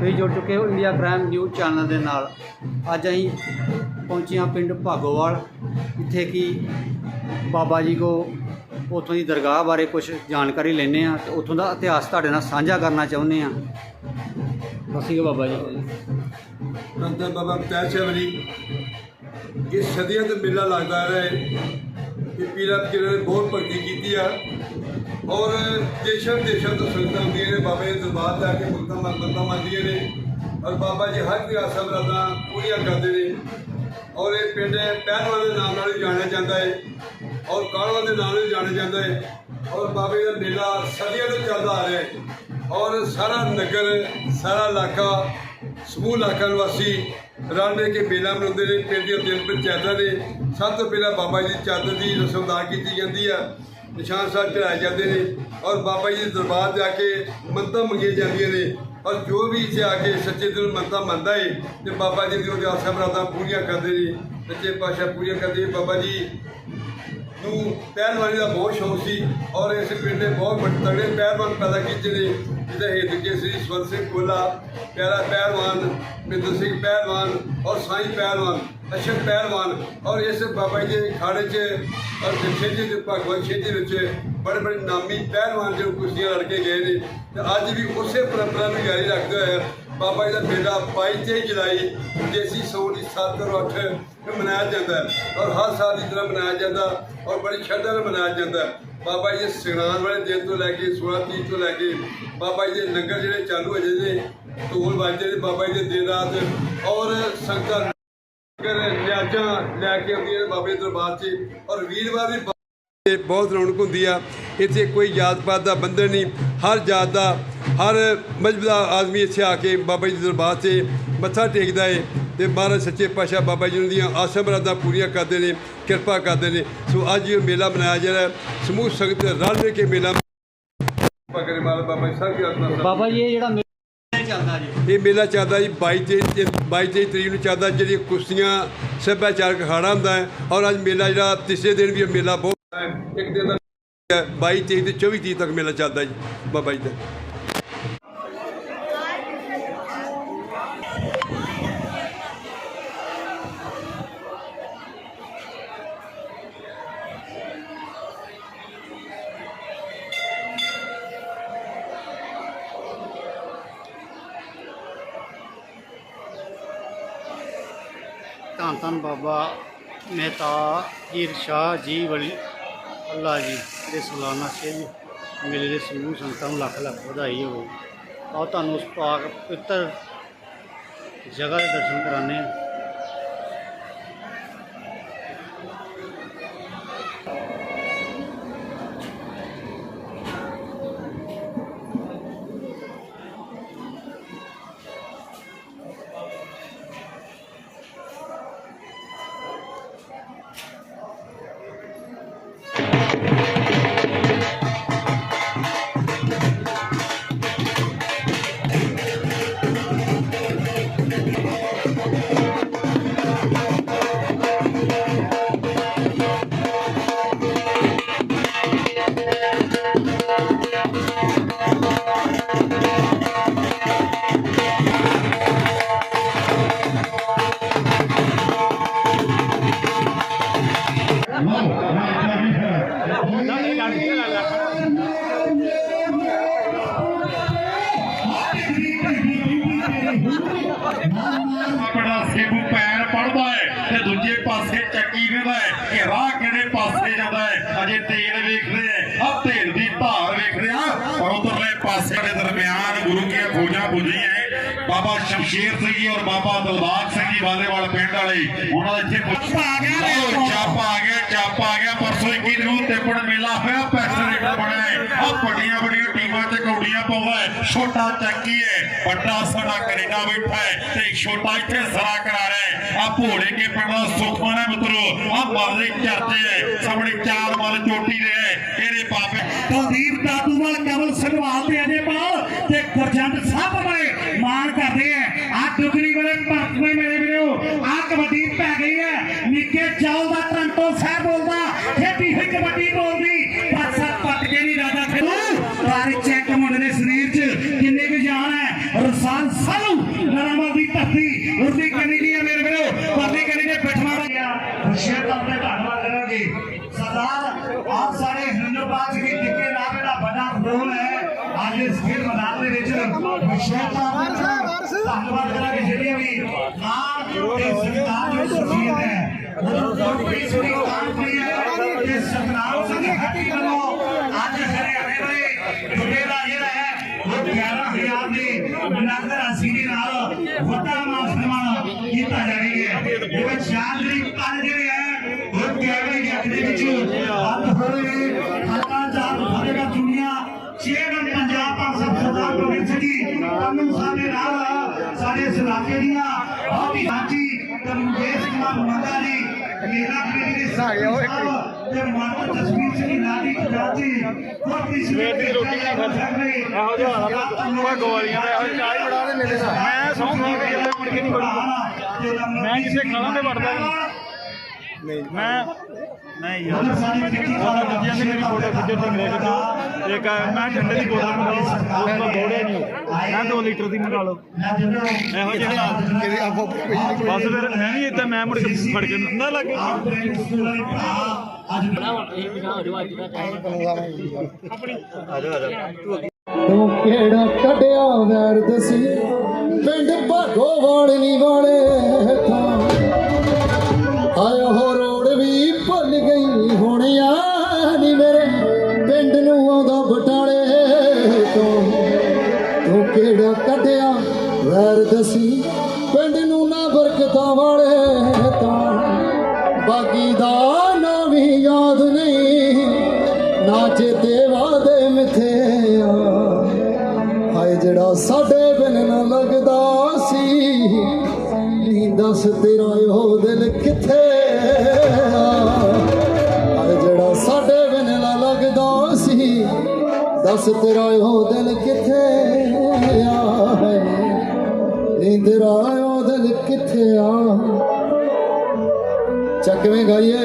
ਤੁਸੀਂ ਜੁੜ ਚੁੱਕੇ ਹੋ ਇੰਡੀਆ ਕ੍ਰਾਈਮ ਨਿਊਜ਼ ਚੈਨਲ ਦੇ ਨਾਲ। ਅੱਜ ਅਸੀਂ ਪਹੁੰਚੇ ਹਾਂ ਪਿੰਡ ਭਾਗੋਵਾਲ, ਜਿੱਥੇ ਕਿ ਬਾਬਾ ਜੀ ਕੋ ਉੱਥੋਂ ਦੀ ਦਰਗਾਹ ਬਾਰੇ ਕੁਝ ਜਾਣਕਾਰੀ ਲੈਣੇ ਆ ਤੇ ਉੱਥੋਂ ਦਾ ਇਤਿਹਾਸ ਤੁਹਾਡੇ ਨਾਲ ਸਾਂਝਾ ਕਰਨਾ ਚਾਹੁੰਦੇ ਆ ਅਸੀਂ ਬਾਬਾ ਜੀ। ਨੰਦਾ ਬਾਬਾ ਪਿਆਰ ਜੀ ਇਹ ਸਦੀਆਂ ਤੋਂ ਮੇਲਾ ਲੱਗਦਾ ਰਿਹਾ ਹੈ ਕਿ ਪੀਰਾਂ ਪੀਰਾਂ ਨੇ ਬਹੁਤ ਭਗਤੀ ਕੀਤੀ ਆ। ਔਰ ਦੇਸ਼ਾਂ ਦੇਸ਼ਾਂ ਤੋਂ ਸੰਗਤਾਂ ਆਉਂਦੀਆਂ ਨੇ, ਬਾਬੇ ਦੇ ਦਰਬਾਰ ਜਾ ਕੇ ਭਗਤਾਂ ਮੰਨ ਬੰਦਾ ਨੇ, ਔਰ ਬਾਬਾ ਜੀ ਹਰ ਕੋਈ ਆਸਾ ਪੂਰੀਆਂ ਕਰਦੇ ਨੇ। ਔਰ ਇਹ ਪਿੰਡ ਪਹਿਲਵਾਨ ਦੇ ਨਾਮ ਨਾਲ ਵੀ ਜਾਣਿਆ ਜਾਂਦਾ ਹੈ, ਔਰ ਕਾਲਵਾ ਦੇ ਨਾਮ ਨਾਲ ਵੀ ਜਾਣਿਆ ਜਾਂਦਾ ਹੈ, ਔਰ ਬਾਬੇ ਦਾ ਮੇਲਾ ਸਦੀਆਂ ਤੋਂ ਚੱਲਦਾ ਆ ਰਿਹਾ ਹੈ। ਔਰ ਸਾਰਾ ਨਗਰ, ਸਾਰਾ ਇਲਾਕਾ, ਸਮੂਹ ਇਲਾਕਾ ਨਿਵਾਸੀ ਰਲ ਮਿਲ ਕੇ ਮੇਲਾ ਮਨਾਉਂਦੇ ਨੇ। ਪਿੰਡ ਦੀਆਂ ਦਿਨ ਪੰਚਾਇਤਾਂ ਨੇ। ਸਭ ਤੋਂ ਪਹਿਲਾਂ ਬਾਬਾ ਜੀ ਦੀ ਚਾਦਰ ਦੀ ਰਸਮਦਾਰ ਕੀਤੀ ਜਾਂਦੀ ਆ। ਨਿਸ਼ਾਨ ਸਾਹਿਬ ਚੜਾਏ ਜਾਂਦੇ ਨੇ ਔਰ ਬਾਬਾ ਜੀ ਦੇ ਦਰਬਾਰ 'ਤੇ ਆ ਕੇ ਮੰਤਾਂ ਮੰਗੀਆਂ ਜਾਂਦੀਆਂ ਨੇ ਔਰ ਜੋ ਵੀ ਇੱਥੇ ਆ ਕੇ ਸੱਚੇ ਦਿਲ ਮੰਨਤਾਂ ਮੰਨਦਾ ਏ ਤੇ ਬਾਬਾ ਜੀ ਦੀ ਉਹ ਆਸਾਂ ਮਰਾਦਾਂ ਪੂਰੀਆਂ ਕਰਦੇ ਨੇ, ਸੱਚੇ ਪਾਤਸ਼ਾਹ ਪੂਰੀਆਂ ਕਰਦੇ ਬਾਬਾ ਜੀ ਨੂੰ ਪਹਿਲਵਾਨੀ ਦਾ ਬਹੁਤ ਸ਼ੌਕ ਸੀ ਔਰ ਇਸ ਪਿੰਡ ਦੇ ਬਹੁਤ ਵੱਡੇ ਤਗੜੇ ਪਹਿਲਵਾਨ ਪੈਦਾ ਕੀਤੇ ਨੇ, ਜਿਹਦਾ ਹਿੱਤ ਕੇ ਸ੍ਰੀ ਸਵਰ ਸਿੰਘ ਕੋਲਾ ਪਿਆਰਾ ਪਹਿਲਵਾਨ, ਮਿੰਦਰ ਸਿੰਘ ਪਹਿਲਵਾਨ ਔਰ ਸਾਈਂ ਪਹਿਲਵਾਨ ਅਸ਼ਰ ਪਹਿਲਵਾਨ ਔਰ ਇਸ ਬਾਬਾ ਜੀ ਦੇ ਖਾੜੇ 'ਚ ਔਰ ਜਮਸ਼ੇਦ ਦੇ ਭਗਵਾਨ ਸ਼ੇਦੀ ਵਿੱਚ ਬੜੇ ਬੜੇ ਨਾਮੀ ਪਹਿਲਵਾਨ ਜੋ ਕੁਸ਼ਤੀਆਂ ਲੜ ਕੇ ਗਏ ਨੇ। ਤੇ ਅੱਜ ਵੀ ਉਸੇ ਪਰੰਪਰਾ ਨੂੰ ਜਾਰੀ ਰੱਖਦੇ ਹੋਇਆ ਬਾਬਾ ਜੀ ਦਾ ਮੇਲਾ 22 ਤੇ ਜੁਲਾਈ, ਦੇਸੀ ਸੌਣ ਦੀ 7 ਔਰ 8 ਨੂੰ ਮਨਾਇਆ ਜਾਂਦਾ ਔਰ ਹਰ ਸਾਲ ਦੀ ਤਰ੍ਹਾਂ ਮਨਾਇਆ ਜਾਂਦਾ ਔਰ ਬੜੀ ਸ਼ਰਧਾ ਨਾਲ ਮਨਾਇਆ ਜਾਂਦਾ ਬਾਬਾ ਜੀ ਦੇ ਸਿਗਨਾਨ ਵਾਲੇ ਦਿਨ ਤੋਂ ਲੈ ਕੇ 16 ਤਰੀਕ ਤੋਂ ਲੈ ਕੇ ਬਾਬਾ ਜੀ ਦੇ ਲੰਗਰ ਜਿਹੜੇ ਚਾਲੂ ਹੋ ਜਾਂਦੇ ਨੇ, ਢੋਲ ਵੱਜਦੇ ਨੇ ਬਾਬਾ ਜੀ ਦੇ ਦਿਨ ਰਾਤ ਔਰ ਸੰਗਤਾਂ ਨਿਆਜ਼ਾਂ ਲੈ ਕੇ ਆਉਂਦੀਆਂ ਨੇ ਬਾਬੇ ਦੇ ਦਰਬਾਰ 'ਚ। ਔਰ ਵੀਰਵਾਰ ਵੀ ਇਹ ਬਹੁਤ ਰੌਣਕ ਹੁੰਦੀ ਆ। ਇੱਥੇ ਕੋਈ ਜਾਤ ਪਾਤ ਦਾ ਬੰਧਨ ਨਹੀਂ। ਹਰ ਜਾਤ ਦਾ, ਹਰ ਮਜ਼ਹਬ ਦਾ ਆਦਮੀ ਇੱਥੇ ਆ ਕੇ ਬਾਬਾ ਜੀ ਦੇ ਦਰਬਾਰ 'ਤੇ ਮੱਥਾ ਟੇਕਦਾ ਏ। ਤੇ ਮਹਾਰਾਜ ਸੱਚੇ ਪਾਤਸ਼ਾਹ ਬਾਬਾ ਜੀ ਦੀਆਂ ਆਸਾਂ ਮੁਰਾਦਾਂ ਪੂਰੀਆਂ ਕਰਦੇ ਨੇ, ਕਿਰਪਾ ਕਰਦੇ ਨੇ। ਸੋ ਅੱਜ ਇਹ ਮੇਲਾ ਮਨਾਇਆ ਜਾ ਰਿਹਾ। ਸਮੂਹ ਸੰਗਤ ਰਲ ਮਿਲ ਕੇ ਮੇਲਾ ਪਕਰੇ ਮਾਲ ਬਾਬਾ ਜੀ ਸਾਹਿਬ ਕੀ ਆਤਮਾ ਬਾਬਾ ਜੀ, ਇਹ ਜਿਹੜਾ ਇਹ ਮੇਲਾ ਚੱਲਦਾ ਜੀ 22 ਤੇ 22 ਤੇਈ ਤਰੀਕ ਨੂੰ ਚੱਲਦਾ ਜਿਹੜੀ ਕੁਸ਼ਤੀਆਂ ਸੱਭਿਆਚਾਰਕ ਅਖਾੜਾ ਹੁੰਦਾ ਹੈ ਔਰ ਅੱਜ ਮੇਲਾ ਜਿਹੜਾ ਤੀਸਰੇ ਦਿਨ ਵੀ ਇਹ ਮੇਲਾ ਬਹੁਤ ਹੈ। ਇੱਕ ਦਿਨ ਦਾ 22 ਤੇਈ ਤੇ 24 ਤਰੀਕ ਤੱਕ ਮੇਲਾ ਚੱਲਦਾ ਜੀ, ਬਾਬਾ ਜੀ ਦਾ ਧੰਨ ਧੰਨ ਬਾਬਾ ਮਹਿਤਾ ਜੀਰ ਸ਼ਾਹ ਜੀ ਵਲੀ ਅੱਲਾ ਜੀ ਦੇ ਸਾਲਾਨਾ ਛੇ ਮੇਲੇ ਦੇ ਸਮੂਹ ਸੰਗਤਾਂ ਨੂੰ ਲੱਖ ਲੱਖ ਵਧਾਈ ਹੋਵੇ। ਆਓ ਤੁਹਾਨੂੰ ਉਸ ਪਾਕ ਪਵਿੱਤਰ ਜਗ੍ਹਾ ਦੇ ਦਰਸ਼ਨ ਕਰਾਣੇ ਬਾਬਾ ਸ਼ਮਸ਼ੀਰ ਸਿੰਘ ਜੀ ਔਰ ਬਾਬਾ ਦਲਬਾਗ ਸਿੰਘ ਜੀ ਵਾਲੇਵਾਲ ਪਿੰਡ ਵਾਲੇ ਉਹਨਾਂ ਦਾ ਇੱਥੇ ਪੁੱਛ ਆ ਗਿਆ ਚੱਪ ਆ ਗਿਆ ਚੱਪ ਆ ਗਿਆ ਪਰਸੋਂ 21 ਨੂੰ ਤਿੱਪੜ ਮੇਲਾ ਹੋਇਆ ਪੈਸੇ ਰੇਟ ਬਣਿਆ ਹੈ ਆ ਵੱਡੀਆਂ ਵੱਡੀਆਂ ਟੀਮਾਂ ਤੇ ਕੌਡੀਆਂ ਪਾਉਂਦਾ ਹੈ ਛੋਟਾ ਚੱਕੀ ਹੈ ਵੱਡਾ ਸਾਡਾ ਕੈਨੇਡਾ ਬੈਠਾ ਹੈ ਤੇ ਛੋਟਾ ਇੱਥੇ ਸਰਾ ਕਰਾ ਰਿਹਾ ਹੈ। ਆ ਭੋੜੇ ਕੇ ਪਿੰਡ ਦਾ ਸੁਖਮਨ ਹੈ ਮਿੱਤਰੋ ਆ ਮਰਦੇ ਚਰਚੇ ਹੈ ਸਾਹਮਣੇ ਚਾਰ ਮਲ ਚੋਟੀ ਦੇ ਹੈ ਇਹਦੇ ਪਾਪੇ ਕੁਲਦੀਪ ਦਾਦੂਵਾਲ ਕਮਲ ਸਿੰਘਵਾਲ ਤੇ ਅਜੇਪਾਲ ਤੇ ਗੁਰਜੰਟ ਸਾਹਿਬ ਬੜੇ ਮਾਣ ਕਰਦੇ ਆ ਆ ਟੁਕੜੀ ਵਾਲੇ ਭਰਤਵੇਂ ਮੇਰੇ ਵੀਰੋ ਆ ਕਬੱਡੀ ਪੈ ਗਈ ਹੈ ਨਿੱਕੇ ਚੌਲ ਦਾ ਟੰਟੋ ਸਾਹਿਬ ਬੋਲਦਾ ਖੇਤੀ ਹੋਈ ਕਬੱਡੀ ਬੋਲਦੀ ਪਾਸਾ ਪੱਟ ਕੇ ਨਹੀਂ ਰਾਜਾ ਖੇਡੂ ਪਰ ਚੈੱਕ ਮੁੰਡੇ ਦੇ ਸਰੀਰ 'ਚ ਕਿੰਨੇ ਕੁ ਜਾਨ ਹੈ ਰਸਾਲ ਸਾਲੂ ਨਰਾਮਲ ਦੀ ਧਰਤੀ ਉਸਦੀ ਕਨੀ ਦੀ ਹੈ ਮੇਰੇ ਵੀਰੋ ਪਰਲੀ ਕਨੀ ਦੇ ਬਿਠਵਾ ਰਿਹਾ ਖੁਸ਼ੀਆਂ ਦਾ ਆਪਣੇ ਧੰਨਵਾਦ ਕਰਾਂਗੇ ਸਰਦਾਰ ਆਪ ਸਾਰੇ ਹਿੰਦੂਬਾਦ ਦੀ ਟਿੱਕੇ ਨਾਮੇ ਦਾ ਵੱਡਾ ਰੋਲ ਹੈ ਅੱਜ ਇਸ ਖੇਡ ਮੈਦਾਨ ਦੇ ਵਿੱਚ ਖੁਸ਼ੀਆਂ ਦਾ ਆਪਣੇ ਧੰਨਵਾਦ ਕਰਾਂਗੇ ਜਿਹੜੀਆਂ ਵੀ ਮਾਂ ਤੇ ਸਰਕਾਰ ਦੀ ਸ਼ਖਸੀਅਤ ਹੈ ਉਹ ਬਹੁਤ ਬੇਸੁਰੀ ਕੰਮ ਹੋਈ ਹੈ ਤੇ ਸਤਨਾਮ ਸਿੰਘ ਹੱਟੀ ਵੱਲੋਂ ਅੱਜ ਹਰਿਆਣੇ ਦੇ ਜੁੜੇ ਦਾ ਜਿਹੜਾ ਹੈ ਉਹ 11000 ਦੇ ਨਗਦ ਰਾਸ਼ੀ ਦੇ ਨਾਲ ਵੱਡਾ ਮਾਨ ਸਨਮਾਨ ਕੀਤਾ ਜਾ ਰਿਹਾ ਹੈ ਜਿਵੇਂ ਚਾਰ ਤਰੀਕ ਕੱਲ ਜਿਹੜੇ ਹੈ ਉਹ ਕੈਬਨਿਟ ਜੱਟ ਦੇ ਵਿੱਚ ਹੱਥ ਹੋਏ ਹੱਕਾਂ ਜਾਤ ਫਤਿਹਗੜ੍ਹ ਦੁਨੀਆ ਚੇਅਰਮੈਨ ਪੰਜਾਬ ਪੰਜ ਸਰਦਾਰ ਪ੍ਰਵੀਨ ਸਿੰਘ ਜੀ ਤੁਹਾਨੂੰ ਸਾਡੇ ਨਾਲ ਸਾਡੇ ਇਸ ਇਲਾਕੇ ਦੀਆਂ ਬਹੁਤ ਹੀ ਸਾਂਝੀ ਤੇ ਮੁਕੇਸ਼ ਕੁਮਾਰ ਮੰਗਾ ਜੀ ਮੇਰਾ ਕਮੇਟੀ ਦੇ ਸਾਹਿਬ ਤੇ ਮਾਤਾ ਜਸਵੀਰ ਸਿੰਘ ਲਾਡੀ ਖਜਾਜੀ ਬਹੁਤ ਹੀ ਸਵੇਰ ਦੀ ਰੋਟੀ ਨਹੀਂ ਖਾਂਦੇ ਇਹੋ ਜਿਹਾ ਹਾਲਾ ਗੋਲੀਆਂ ਦਾ ਇਹੋ ਚਾਹ ਬਣਾ ਦੇ ਮੇਰੇ ਨਾਲ ਮੈਂ ਸੌਂ ਖਾ ਕੇ ਜਦੋਂ ਮੁੜ ਕੇ ਨਹੀਂ ਵੜਦਾ। ਮੈਂ ਕਿਸੇ ਖਾਣਾ ਤੇ ਵੜਦਾ। ਨਹੀਂ। ਮੈਂ ਨਹੀਂ ਯਾਰ। ਉਹਨਾਂ ਦੂਜਿਆਂ ਦੇ ਮੇਰੀ ਫੋਟੋ ਖਿੱਚੇ ਤੇ ਮੇਰੇ ਕੋਲ ਇੱਕ ਮੈਂ ਠੰਡੇ ਦੀ ਬੋਤਲ ਮੰਗਾ ਲਓ ਉਸ ਤੋਂ ਦੌੜਿਆ ਨਹੀਂ ਮੈਂ 2 ਲੀਟਰ ਦੀ ਮੰਗਾ ਲਓ। ਇਹੋ ਜਿਹੇ ਹਾਲਾਤ। ਬਸ ਫਿਰ ਹੈ ਨਹੀਂ ਇੱਦਾਂ ਮੈਂ ਮੁੜ ਕੇ ਫੜ ਕੇ ਨਾ ਲੱਗੇ ਤੂੰ ਕਿਹੜਾ ਕੱਢਿਆ ਵੈਰ ਦਸੀ? ਪਿੰਡ ਭਾਗੋਵਾਲ ਨੀ ਵਾਲੇ ਥਾਂ ਹੋ ਵੀ ਭੁੱਲ ਗਈ ਨੀ ਮੇਰੇ ਪਿੰਡ ਨੂੰ ਆਉਂਦਾ ਬਟਾਲੇ ਤੋਂ। ਤੂੰ ਕਿਹੜਾ ਕੱਢਿਆ? ਵੈਰ ਦਸੀ। ਪਿੰਡ ਨੂੰ ਨਾ ਬਰਕਤਾਂ ਵਾਲੇ ਤਾਂ। ਬਾਗੀ ਦਾ ਨਾਂ ਵੀ ਯਾਦ ਨਹੀਂ। ਨਾ ਚੇਤੇ ਵਾਦੇ ਮਿੱਥੇ ਆ। ਹਾਏ, ਜਿਹੜਾ ਸਾਡੇ ਬਿਨ ਨਾ ਲੱਗਦਾ ਸੀ। ਨੀ ਦੱਸ ਤੇਰਾ ਉਹ ਦਿਲ ਕਿੱਥੇ ਦੱਸ ਤੇਰਾ ਉਹ ਦਿਲ ਕਿੱਥੇ ਆ ਹਾਏ ਨੀ ਤੇਰਾ ਦਿਲ ਕਿੱਥੇ ਆ? ਚੱਕਵੇਂ ਗਾਈਏ?